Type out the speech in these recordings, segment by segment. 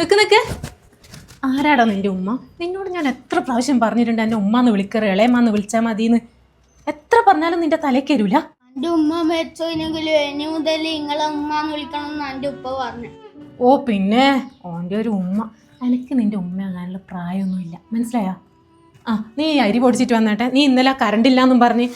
നിക്ക് നിക്ക്. ആരാടാ നിന്റെ ഉമ്മ? നിന്നോട് ഞാൻ എത്ര പ്രാവശ്യം പറഞ്ഞിട്ടുണ്ട് എന്റെ ഉമ്മ എന്ന് വിളിക്കറ് ഇളയമാന്ന് വിളിച്ചാൽ മതിന്ന്. എത്ര പറഞ്ഞാലും നിന്റെ തലക്കേരൂല വരൂല ഉമ്മ മരിച്ചോയിനെങ്കിലും ഇനി മുതൽ നിങ്ങളെ ഉമ്മ എന്ന് ഉപ്പ പറഞ്ഞു. ഓ പിന്നെ? ഓന്റെ ഒരു ഉമ്മ. എനിക്ക് നിന്റെ ഉമ്മയാകാനുള്ള പ്രായമൊന്നുമില്ല. മനസ്സിലായോ? ആ നീ അരി പൊടിച്ചിട്ട് വന്നേട്ടെ. നീ ഇന്നലെ കറണ്ട് ഇല്ലാന്നും പറഞ്ഞ്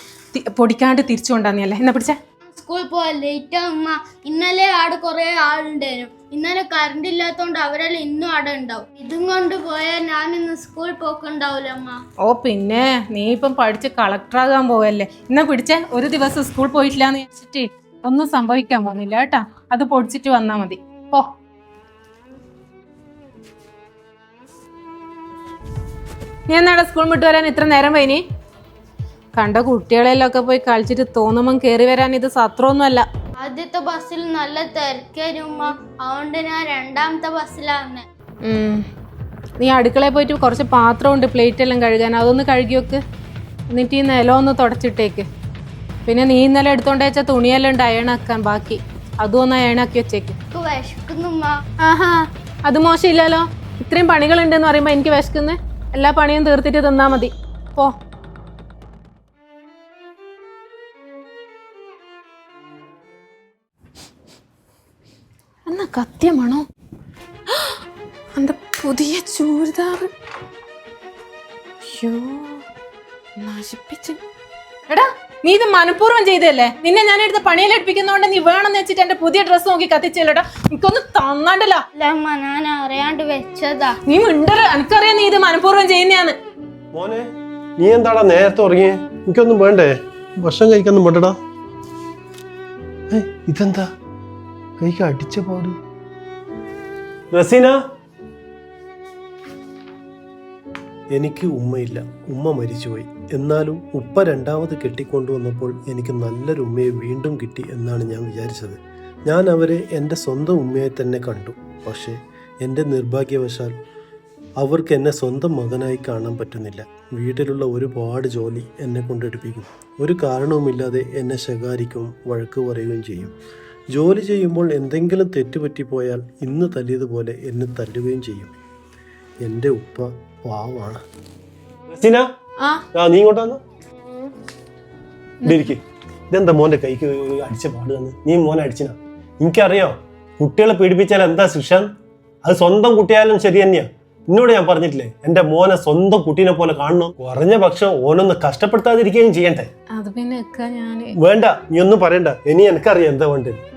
പൊടിക്കാണ്ട് തിരിച്ചു കൊണ്ടാന്നിയല്ലേ എന്നാ പിടിച്ചേ? സ്കൂളിൽ പോവാൻ ലേറ്റ് അമ്മ ഇന്നലെ ആട് കുറെ ആളുണ്ടായിരുന്നു. ഇന്നലെ കറണ്ട് ഇല്ലാത്തോണ്ട് അവരെല്ലാം ഇന്നും അവിടെ ഉണ്ടാവും. ഇതും കൊണ്ട് പോയാൽ ഞാൻ ഇന്ന് സ്കൂൾ പോക്കുണ്ടാവൂല അമ്മ. ഓ പിന്നെ നീ ഇപ്പം പഠിച്ച് കളക്ടർ കളക്ടറാകാൻ പോവല്ലേ? ഇന്ന പിടിച്ചേ ഒരു ദിവസം സ്കൂൾ പോയിട്ടില്ലാന്ന് വെച്ചിട്ട് ഒന്നും സംഭവിക്കാൻ പോകുന്നില്ല കേട്ടാ. അത് പൊടിച്ചിട്ട് വന്നാ മതി. പോ. നീ എന്നാടാ സ്കൂൾ വിട്ടു വരാൻ ഇത്ര നേരം വൈനി കണ്ട കുട്ടികളെല്ലാം ഒക്കെ പോയി കളിച്ചിട്ട് തോന്നുമ്പം കേറി വരാൻ ഇത് സത്രമൊന്നുമല്ല ആദ്യത്തെ ബസ്സിൽ നല്ല തിരക്കായിരുന്നു അതുകൊണ്ട് ഞാൻ രണ്ടാമത്തെ ബസ്സിലാണ്. നീ അടുക്കളയിൽ പോയിട്ട് കുറച്ച് പാത്രമുണ്ട് പ്ലേറ്റ് എല്ലാം കഴുകാൻ. അതൊന്ന് കഴുകി വെക്ക്. എന്നിട്ട് ഈ നിലം ഒന്ന് തുടച്ചിട്ടേക്ക്. പിന്നെ നീ ഇന്നലെ എടുത്തോണ്ട് വെച്ച തുണിയെല്ലാം ഉണ്ട് അയണാക്കാൻ ബാക്കി. അതും ഒന്ന് അയണാക്കി വെച്ചേക്ക്. വിശക്കുന്നു ആഹാ അത് മോശമില്ലല്ലോ. ഇത്രയും പണികളുണ്ടെന്ന് പറയുമ്പോൾ എനിക്ക് വിശക്കുന്നത് എല്ലാ പണിയും തീർത്തിട്ട് തിന്നാ മതി. പോ. എന്നാ കത്യമാണോ அந்த പുതിയ ചൂരിദാറ് അയ്യോ നശിപ്പിച്ച് എടാ നീ ഇത് മനഃപൂർവ്വം ചെയ്തല്ലേ നിന്നെ ഞാൻ എടുത്ത പണിയിൽ എടുപ്പിക്കുന്നതുകൊണ്ട് നീ വേണമെന്ന് വെച്ചിട്ട് എന്റെ പുതിയ ഡ്രസ്സ് നോക്കി കത്തിച്ചല്ലോടാ എനിക്കൊന്ന് തന്നാണ്ടല്ലോ അല്ല അമ്മ ഞാൻ അറിയാണ്ട് വെച്ചതാ നീ മിണ്ടല എനിക്കറിയാം നീ ഇത് മനഃപൂർവ്വം ചെയ്യുന്നതാണ് മോനെ നീ എന്താടാ നേരത്തെ ഉറങ്ങിയേ എനിക്കൊന്നും വേണ്ടേ ഭക്ഷണം കഴിക്കൊന്നും വേണ്ടടാ ഏ ഇതെന്താ കൈക്ക് അടിച്ച പാട്. എനിക്ക് ഉമ്മയില്ല. ഉമ്മ മരിച്ചുപോയി. എന്നാലും ഉപ്പ രണ്ടാമത് കെട്ടിക്കൊണ്ടുവന്നപ്പോൾ എനിക്ക് നല്ലൊരു ഉമ്മയെ വീണ്ടും കിട്ടി എന്നാണ് ഞാൻ വിചാരിച്ചത്. ഞാൻ അവരെ എന്റെ സ്വന്തം ഉമ്മയെ തന്നെ കണ്ടു. പക്ഷേ എന്റെ നിർഭാഗ്യവശാൽ അവർക്ക് എന്നെ സ്വന്തം മകനായി കാണാൻ പറ്റുന്നില്ല. വീട്ടിലുള്ള ഒരുപാട് ജോലി എന്നെ കൊണ്ടെടുപ്പിക്കും ഒരു കാരണവുമില്ലാതെ എന്നെ ശകാരിക്കും വഴക്ക് പറയുകയും ചെയ്യും. ജോലി ചെയ്യുമ്പോൾ എന്തെങ്കിലും തെറ്റുപറ്റിപ്പോയാൽ ഇന്ന് തല്ലിയതുപോലെ എന്നെ തല്ലുകയും ചെയ്യും. എന്റെ ഉപ്പ പാവാണ്. ആ. നീ ഇരിക്കെ ഇതെന്താ മോന്റെ കൈക്ക് അടിച്ച പാട് തന്ന് നീ മോനെ അടിച്ചിനാ? എനിക്കറിയോ കുട്ടികളെ പീഡിപ്പിച്ചാൽ എന്താ ശിക്ഷ? അത് സ്വന്തം കുട്ടിയായാലും ശരി തന്നെയാ. എന്നോട് ഞാൻ പറഞ്ഞിട്ടില്ലേ എന്റെ മോനെ സ്വന്തം കുട്ടീനെ പോലെ കാണണം. കുറഞ്ഞ പക്ഷം ഓനൊന്ന് കഷ്ടപ്പെടുത്താതിരിക്കുകയും ചെയ്യണ്ടേ? അത് പിന്നെ വേണ്ട നീ ഒന്നും പറയണ്ട. ഇനി എനിക്കറിയാം എന്താ വേണ്ടത്.